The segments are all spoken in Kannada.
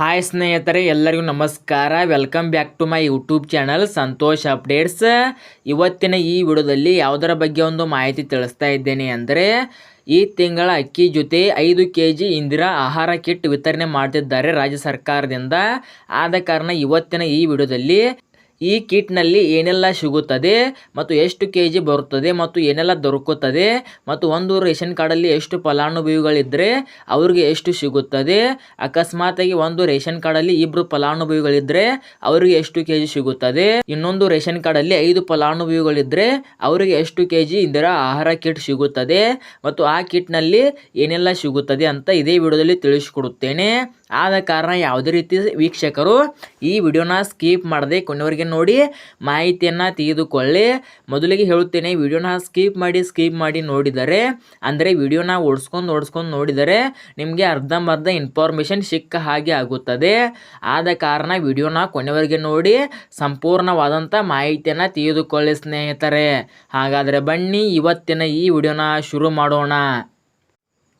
ಹಾಯ್ ಸ್ನೇಹಿತರೆ, ಎಲ್ಲರಿಗೂ ನಮಸ್ಕಾರ. Welcome back to my YouTube channel Santosh updates ಇವತ್ತಿನ ಈ ವಿಡಿಯೋದಲ್ಲಿ ಯಾವುದರ ಬಗ್ಗೆ ಒಂದು ಮಾಹಿತಿ ತಿಳಿಸ್ತಾ ಇದ್ದೇನೆ ಅಂದರೆ, ಈ ತಿಂಗಳ ಅಕ್ಕಿ ಜೊತೆ ಐದು ಕೆ ಜಿ ಇಂದಿರಾ ಆಹಾರ ಕಿಟ್ ವಿತರಣೆ ಮಾಡ್ತಿದ್ದಾರೆ ರಾಜ್ಯ ಸರ್ಕಾರದಿಂದ. ಆದ ಕಾರಣ ಇವತ್ತಿನ ಈ ವಿಡಿಯೋದಲ್ಲಿ ಈ ಕಿಟ್ನಲ್ಲಿ ಏನೆಲ್ಲ ಸಿಗುತ್ತದೆ ಮತ್ತು ಎಷ್ಟು ಕೆ ಜಿ ಬರುತ್ತದೆ ಮತ್ತು ಏನೆಲ್ಲ ದೊರಕುತ್ತದೆ ಮತ್ತು ಒಂದು ರೇಷನ್ ಕಾರ್ಡಲ್ಲಿ ಎಷ್ಟು ಫಲಾನುಭವಿಗಳಿದ್ದರೆ ಅವ್ರಿಗೆ ಎಷ್ಟು ಸಿಗುತ್ತದೆ? ಅಕಸ್ಮಾತಾಗಿ ಒಂದು ರೇಷನ್ ಕಾರ್ಡಲ್ಲಿ ಇಬ್ಬರು ಫಲಾನುಭವಿಗಳಿದ್ದರೆ ಅವರಿಗೆ ಎಷ್ಟು ಕೆ ಜಿ ಸಿಗುತ್ತದೆ? ಇನ್ನೊಂದು ರೇಷನ್ ಕಾರ್ಡಲ್ಲಿ ಐದು ಫಲಾನುಭವಿಗಳಿದ್ದರೆ ಅವರಿಗೆ ಎಷ್ಟು ಕೆ ಜಿ ಇದರ ಆಹಾರ ಕಿಟ್ ಸಿಗುತ್ತದೆ ಮತ್ತು ಆ ಕಿಟ್ನಲ್ಲಿ ಏನೆಲ್ಲ ಸಿಗುತ್ತದೆ ಅಂತ ಇದೇ ವಿಡಿಯೋದಲ್ಲಿ ತಿಳಿಸಿಕೊಡುತ್ತೇನೆ. ಆದ ಕಾರಣ ಯಾವುದೇ ರೀತಿ ವೀಕ್ಷಕರು ಈ ವಿಡಿಯೋನ ಸ್ಕಿಪ್ ಮಾಡದೆ ಕೊನೆಯವರಿಗೆ ನೋಡಿ ಮಾಹಿತಿಯನ್ನು ತೆಗೆದುಕೊಳ್ಳಿ. ಮೊದಲಿಗೆ ಹೇಳುತ್ತೇನೆ, ವಿಡಿಯೋನ ಸ್ಕಿಪ್ ಮಾಡಿ ಸ್ಕಿಪ್ ಮಾಡಿ ನೋಡಿದರೆ, ಅಂದರೆ ವಿಡಿಯೋನ ಓಡಿಸ್ಕೊಂಡು ಓಡಿಸ್ಕೊಂಡು ನೋಡಿದರೆ ನಿಮಗೆ ಅರ್ಧಂಬರ್ಧ ಇನ್ಫಾರ್ಮೇಷನ್ ಸಿಕ್ಕ ಹಾಗೆ ಆಗುತ್ತದೆ. ಆದ ಕಾರಣ ವಿಡಿಯೋನ ಕೊನೆವರೆಗೆ ನೋಡಿ ಸಂಪೂರ್ಣವಾದಂಥ ಮಾಹಿತಿಯನ್ನು ತೆಗೆದುಕೊಳ್ಳಿ ಸ್ನೇಹಿತರೆ. ಹಾಗಾದರೆ ಬನ್ನಿ, ಇವತ್ತಿನ ಈ ವಿಡಿಯೋನ ಶುರು ಮಾಡೋಣ.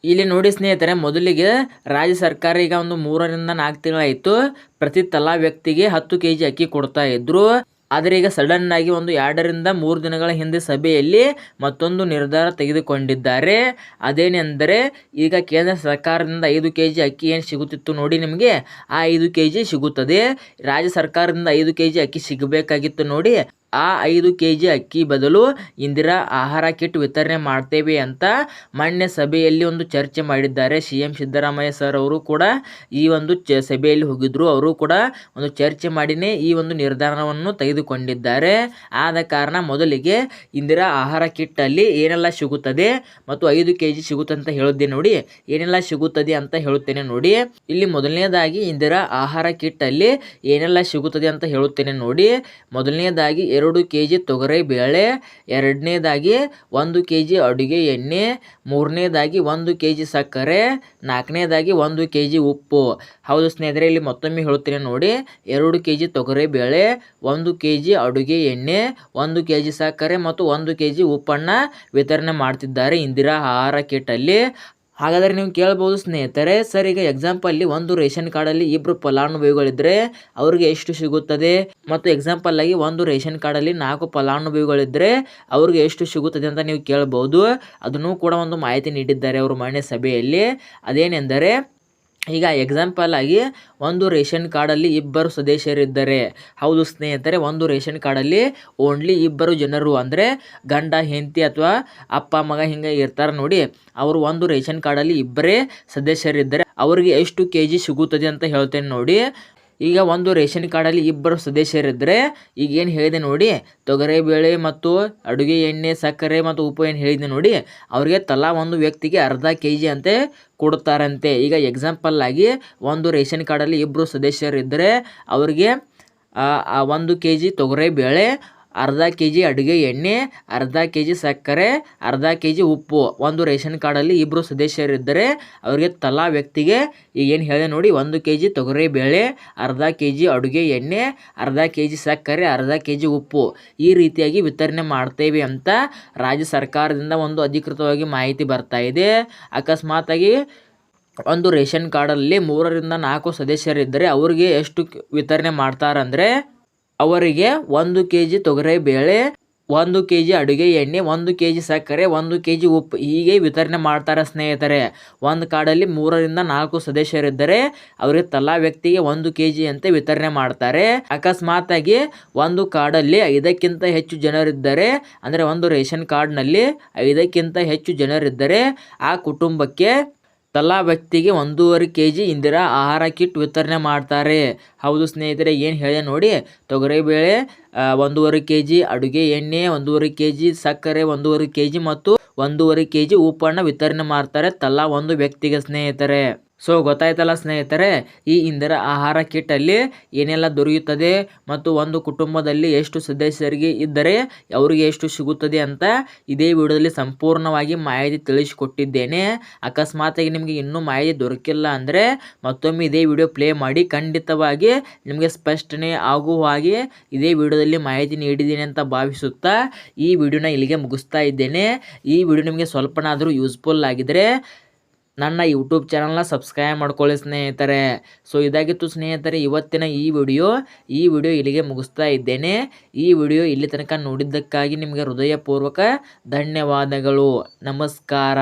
ಇಲ್ಲಿ ನೋಡಿ ಸ್ನೇಹಿತರೆ, ಮೊದಲಿಗೆ ರಾಜ್ಯ ಸರ್ಕಾರ ಈಗ ಒಂದು ಮೂರರಿಂದ ನಾಲ್ಕು ತಿಂಗಳಾಯಿತು ಪ್ರತಿ ತಲಾ ವ್ಯಕ್ತಿಗೆ ಹತ್ತು ಕೆ ಜಿ ಅಕ್ಕಿ ಕೊಡ್ತಾ ಇದ್ರು. ಆದರೆ ಈಗ ಸಡನ್ ಆಗಿ ಒಂದು ಎರಡರಿಂದ ಮೂರು ದಿನಗಳ ಹಿಂದೆ ಸಭೆಯಲ್ಲಿ ಮತ್ತೊಂದು ನಿರ್ಧಾರ ತೆಗೆದುಕೊಂಡಿದ್ದಾರೆ. ಅದೇನೆಂದರೆ, ಈಗ ಕೇಂದ್ರ ಸರ್ಕಾರದಿಂದ ಐದು ಕೆ ಜಿ ಅಕ್ಕಿ ಏನು ಸಿಗುತ್ತಿತ್ತು ನೋಡಿ ನಿಮಗೆ? ಆ ಐದು ಕೆ ಜಿ ಸಿಗುತ್ತದೆ. ರಾಜ್ಯ ಸರ್ಕಾರದಿಂದ ಐದು ಕೆ ಜಿ ಅಕ್ಕಿ ಸಿಗಬೇಕಾಗಿತ್ತು ನೋಡಿ. ಆ ಐದು ಕೆ ಜಿ ಅಕ್ಕಿ ಬದಲು ಇಂದಿರಾ ಆಹಾರ ಕಿಟ್ ವಿತರಣೆ ಮಾಡ್ತೇವೆ ಅಂತ ಮೊನ್ನೆ ಸಭೆಯಲ್ಲಿ ಒಂದು ಚರ್ಚೆ ಮಾಡಿದ್ದಾರೆ. ಸಿ ಎಂ ಸಿದ್ದರಾಮಯ್ಯ ಸರ್ ಅವರು ಕೂಡ ಈ ಒಂದು ಚ ಸಭೆಯಲ್ಲಿ ಹೋಗಿದ್ದರು ಅವರು ಕೂಡ ಒಂದು ಚರ್ಚೆ ಮಾಡಿನೇ ಈ ಒಂದು ನಿರ್ಧಾರವನ್ನು ತೆಗೆದುಕೊಂಡಿದ್ದಾರೆ. ಆದ ಕಾರಣ ಮೊದಲಿಗೆ ಇಂದಿರಾ ಆಹಾರ ಕಿಟ್ಟಲ್ಲಿ ಏನೆಲ್ಲ ಸಿಗುತ್ತದೆ ಮತ್ತು ಐದು ಕೆ ಜಿ ಸಿಗುತ್ತೆ ಅಂತ ಹೇಳಿದ್ದೆ ನೋಡಿ. ಏನೆಲ್ಲ ಸಿಗುತ್ತದೆ ಅಂತ ಹೇಳುತ್ತೇನೆ ನೋಡಿ. ಇಲ್ಲಿ ಮೊದಲನೇದಾಗಿ ಇಂದಿರಾ ಆಹಾರ ಕಿಟ್ಟಲ್ಲಿ ಏನೆಲ್ಲ ಸಿಗುತ್ತದೆ ಅಂತ ಹೇಳುತ್ತೇನೆ ನೋಡಿ. ಮೊದಲನೇದಾಗಿ ಎರಡು ಕೆ ಜಿ ತೊಗರಿ ಬೇಳೆ, ಎರಡನೇದಾಗಿ ಒಂದು ಕೆ ಜಿ ಅಡುಗೆ ಎಣ್ಣೆ, ಮೂರನೇದಾಗಿ ಒಂದು ಕೆ ಜಿ ಸಕ್ಕರೆ, ನಾಲ್ಕನೇದಾಗಿ ಒಂದು ಕೆ ಜಿ ಉಪ್ಪು. ಹೌದು ಸ್ನೇಹಿತರೆ, ಇಲ್ಲಿ ಮತ್ತೊಮ್ಮೆ ಹೇಳುತ್ತೇನೆ ನೋಡಿ. ಎರಡು ಕೆ ಜಿ ತೊಗರಿ ಬೇಳೆ, ಒಂದು ಕೆ ಜಿ ಅಡುಗೆ ಎಣ್ಣೆ, ಒಂದು ಕೆ ಜಿ ಸಕ್ಕರೆ ಮತ್ತು ಒಂದು ಕೆ ಜಿ ಉಪ್ಪನ್ನು ವಿತರಣೆ ಮಾಡ್ತಿದ್ದಾರೆ ಇಂದಿರಾ ಆಹಾರ ಕಿಟ್ಟಲ್ಲಿ ಹಾಗಾದರೆ ನೀವು ಕೇಳ್ಬೋದು ಸ್ನೇಹಿತರೆ, ಸರ್, ಈಗ ಎಕ್ಸಾಂಪಲ್ಲಿ ಒಂದು ರೇಷನ್ ಕಾರ್ಡಲ್ಲಿ ಇಬ್ಬರು ಫಲಾನುಭವಿಗಳಿದ್ದರೆ ಅವ್ರಿಗೆ ಎಷ್ಟು ಸಿಗುತ್ತದೆ? ಮತ್ತು ಎಕ್ಸಾಂಪಲ್ ಆಗಿ ಒಂದು ರೇಷನ್ ಕಾರ್ಡಲ್ಲಿ ನಾಲ್ಕು ಫಲಾನುಭವಿಗಳಿದ್ದರೆ ಅವ್ರಿಗೆ ಎಷ್ಟು ಸಿಗುತ್ತದೆ ಅಂತ ನೀವು ಕೇಳ್ಬೋದು. ಅದನ್ನು ಕೂಡ ಒಂದು ಮಾಹಿತಿ ನೀಡಿದ್ದಾರೆ ಅವರು ಮಾನ್ಯ ಸಭೆಯಲ್ಲಿ. ಅದೇನೆಂದರೆ ಈಗ ಎಕ್ಸಾಂಪಲ್ ಆಗಿ ಒಂದು ರೇಷನ್ ಕಾರ್ಡಲ್ಲಿ ಇಬ್ಬರು ಸದಸ್ಯರಿದ್ದರೆ. ಹೌದು ಸ್ನೇಹಿತರೆ, ಒಂದು ರೇಷನ್ ಕಾರ್ಡಲ್ಲಿ ಓನ್ಲಿ ಇಬ್ಬರು ಜನರು ಅಂದರೆ ಗಂಡ, ಹೆಂಡತಿ ಅಥವಾ ಅಪ್ಪ, ಮಗ ಹಿಂಗೆ ಇರ್ತಾರೆ ನೋಡಿ. ಅವರು ಒಂದು ರೇಷನ್ ಕಾರ್ಡಲ್ಲಿ ಇಬ್ಬರೇ ಸದಸ್ಯರಿದ್ದರೆ. ಅವರಿಗೆ ಎಷ್ಟು ಕೆ ಸಿಗುತ್ತದೆ ಅಂತ ಹೇಳ್ತೇನೆ ನೋಡಿ. ಈಗ ಒಂದು ರೇಷನ್ ಕಾರ್ಡಲ್ಲಿ ಇಬ್ಬರು ಸದಸ್ಯರಿದ್ದರೆ ಈಗ ಏನು ಹೇಳಿದೆ ನೋಡಿ ತೊಗರಿಬೇಳೆ ಮತ್ತು ಅಡುಗೆ ಎಣ್ಣೆ, ಸಕ್ಕರೆ ಮತ್ತು ಉಪ್ಪು ಏನು ಹೇಳಿದೆ ನೋಡಿ, ಅವರಿಗೆ ತಲಾ ಒಂದು ವ್ಯಕ್ತಿಗೆ ಅರ್ಧ ಕೆ ಜಿ ಅಂತೆ ಕೊಡ್ತಾರಂತೆ ಈಗ ಎಕ್ಸಾಂಪಲ್ ಆಗಿ ಒಂದು ರೇಷನ್ ಕಾರ್ಡಲ್ಲಿ ಇಬ್ಬರು ಸದಸ್ಯರಿದ್ದರೆ ಅವರಿಗೆ ಒಂದು ಕೆ ಜಿ ತೊಗರಿಬೇಳೆ ಅರ್ಧ ಕೆ ಜಿ ಅಡುಗೆ ಎಣ್ಣೆ, ಅರ್ಧ ಕೆ ಜಿ ಸಕ್ಕರೆ, ಅರ್ಧ ಕೆ ಜಿ ಉಪ್ಪು. ಒಂದು ರೇಷನ್ ಕಾರ್ಡಲ್ಲಿ ಇಬ್ಬರು ಸದಸ್ಯರಿದ್ದರೆ. ಅವರಿಗೆ ತಲಾ ವ್ಯಕ್ತಿಗೆ ಈಗ ಏನು ಹೇಳಿದೆ ನೋಡಿ, ಒಂದು ಕೆ ಜಿ ತೊಗರಿ ಬೇಳೆ, ಅರ್ಧ ಕೆ ಜಿ ಅಡುಗೆ ಎಣ್ಣೆ, ಅರ್ಧ ಕೆ ಜಿ ಸಕ್ಕರೆ, ಅರ್ಧ ಕೆ ಜಿ ಉಪ್ಪು. ಈ ರೀತಿಯಾಗಿ ವಿತರಣೆ ಮಾಡ್ತೇವೆ ಅಂತ ರಾಜ್ಯ ಸರ್ಕಾರದಿಂದ ಒಂದು ಅಧಿಕೃತವಾಗಿ ಮಾಹಿತಿ ಬರ್ತಾ ಇದೆ. ಅಕಸ್ಮಾತಾಗಿ ಒಂದು ರೇಷನ್ ಕಾರ್ಡಲ್ಲಿ ಮೂರರಿಂದ ನಾಲ್ಕು ಸದಸ್ಯರಿದ್ದರೆ ಅವರಿಗೆ ಎಷ್ಟು ವಿತರಣೆ ಮಾಡ್ತಾರಂದರೆ ಅವರಿಗೆ ಒಂದು ಕೆ ಜಿ ಬೇಳೆ, ಒಂದು ಕೆ ಜಿ ಅಡುಗೆ ಎಣ್ಣೆ, ಒಂದು ಕೆ ಜಿ ಸಕ್ಕರೆ, ಒಂದು ಕೆ ಜಿ ಉಪ್ಪು ಹೀಗೆ ವಿತರಣೆ ಮಾಡ್ತಾರೆ ಸ್ನೇಹಿತರೆ. ಒಂದು ಕಾಡಲ್ಲಿ ಮೂರರಿಂದ ನಾಲ್ಕು ಸದಸ್ಯರಿದ್ದರೆ ಅವರಿಗೆ ತಲಾ ವ್ಯಕ್ತಿಗೆ ಒಂದು ಕೆ ಅಂತ ವಿತರಣೆ ಮಾಡ್ತಾರೆ. ಅಕಸ್ಮಾತಾಗಿ ಒಂದು ಕಾಡಲ್ಲಿ ಐದಕ್ಕಿಂತ ಹೆಚ್ಚು ಜನರಿದ್ದರೆ, ಅಂದರೆ ಒಂದು ರೇಷನ್ ಕಾರ್ಡ್ನಲ್ಲಿ ಐದಕ್ಕಿಂತ ಹೆಚ್ಚು ಜನರಿದ್ದರೆ ಆ ಕುಟುಂಬಕ್ಕೆ ತಲಾ ವ್ಯಕ್ತಿಗೆ ಒಂದೂವರೆ ಕೆ ಜಿ ಇಂದಿರಾ ಆಹಾರ ಕಿಟ್ ವಿತರಣೆ ಮಾಡ್ತಾರೆ. ಹೌದು ಸ್ನೇಹಿತರೆ, ಏನು ಹೇಳಿದೆ ನೋಡಿ ತೊಗರಿಬೇಳೆ ಒಂದೂವರೆ ಕೆ ಜಿ ಅಡುಗೆ ಎಣ್ಣೆ, ಒಂದೂವರೆ ಕೆ ಜಿ ಸಕ್ಕರೆ ಒಂದೂವರೆ ಕೆ ಜಿ ಮತ್ತು ಒಂದೂವರೆ ಕೆ ಜಿ ಉಪ್ಪನ್ನು ವಿತರಣೆ ಮಾಡ್ತಾರೆ ತಲಾ ಒಂದು ವ್ಯಕ್ತಿಗೆ ಸ್ನೇಹಿತರೆ. ಸೊ ಗೊತ್ತಾಯ್ತಲ್ಲ ಸ್ನೇಹಿತರೆ, ಈ ಇಂದಿರ ಆಹಾರ ಕಿಟ್ಟಲ್ಲಿ ಏನೆಲ್ಲ ದೊರೆಯುತ್ತದೆ ಮತ್ತು ಒಂದು ಕುಟುಂಬದಲ್ಲಿ ಎಷ್ಟು ಸದಸ್ಯರಿಗೆ ಇದ್ದರೆ ಅವರಿಗೆ ಎಷ್ಟು ಸಿಗುತ್ತದೆ ಅಂತ ಇದೇ ವಿಡಿಯೋದಲ್ಲಿ ಸಂಪೂರ್ಣವಾಗಿ ಮಾಹಿತಿ ತಿಳಿಸಿಕೊಟ್ಟಿದ್ದೇನೆ. ಅಕಸ್ಮಾತಾಗಿ ನಿಮಗೆ ಇನ್ನೂ ಮಾಹಿತಿ ದೊರಕಿಲ್ಲ ಅಂದರೆ ಮತ್ತೊಮ್ಮೆ ಇದೇ ವಿಡಿಯೋ ಪ್ಲೇ ಮಾಡಿ. ಖಂಡಿತವಾಗಿ ನಿಮಗೆ ಸ್ಪಷ್ಟನೆ ಆಗುವ ಹಾಗೆ ಇದೇ ವಿಡಿಯೋದಲ್ಲಿ ಮಾಹಿತಿ ನೀಡಿದ್ದೀನಿ ಅಂತ ಭಾವಿಸುತ್ತಾ ಈ ವಿಡಿಯೋನ ಇಲ್ಲಿಗೆ ಮುಗಿಸ್ತಾ ಇದ್ದೇನೆ. ಈ ವಿಡಿಯೋ ನಿಮಗೆ ಸ್ವಲ್ಪನಾದರೂ ಯೂಸ್ಫುಲ್ ಆಗಿದರೆ ನನ್ನ ಯೂಟ್ಯೂಬ್ ಚಾನಲ್ನ ಸಬ್ಸ್ಕ್ರೈಬ್ ಮಾಡ್ಕೊಳ್ಳಿ ಸ್ನೇಹಿತರೆ. ಸೊ ಇದಾಗಿತ್ತು ಸ್ನೇಹಿತರೆ, ಇವತ್ತಿನ ಈ ವಿಡಿಯೋ ಈ ವಿಡಿಯೋ ಇಲ್ಲಿಗೆ ಮುಗಿಸ್ತಾ ಇದ್ದೇನೆ. ಈ ವಿಡಿಯೋ ಇಲ್ಲಿ ತನಕ ನೋಡಿದ್ದಕ್ಕಾಗಿ ನಿಮಗೆ ಹೃದಯಪೂರ್ವಕ ಧನ್ಯವಾದಗಳು. ನಮಸ್ಕಾರ.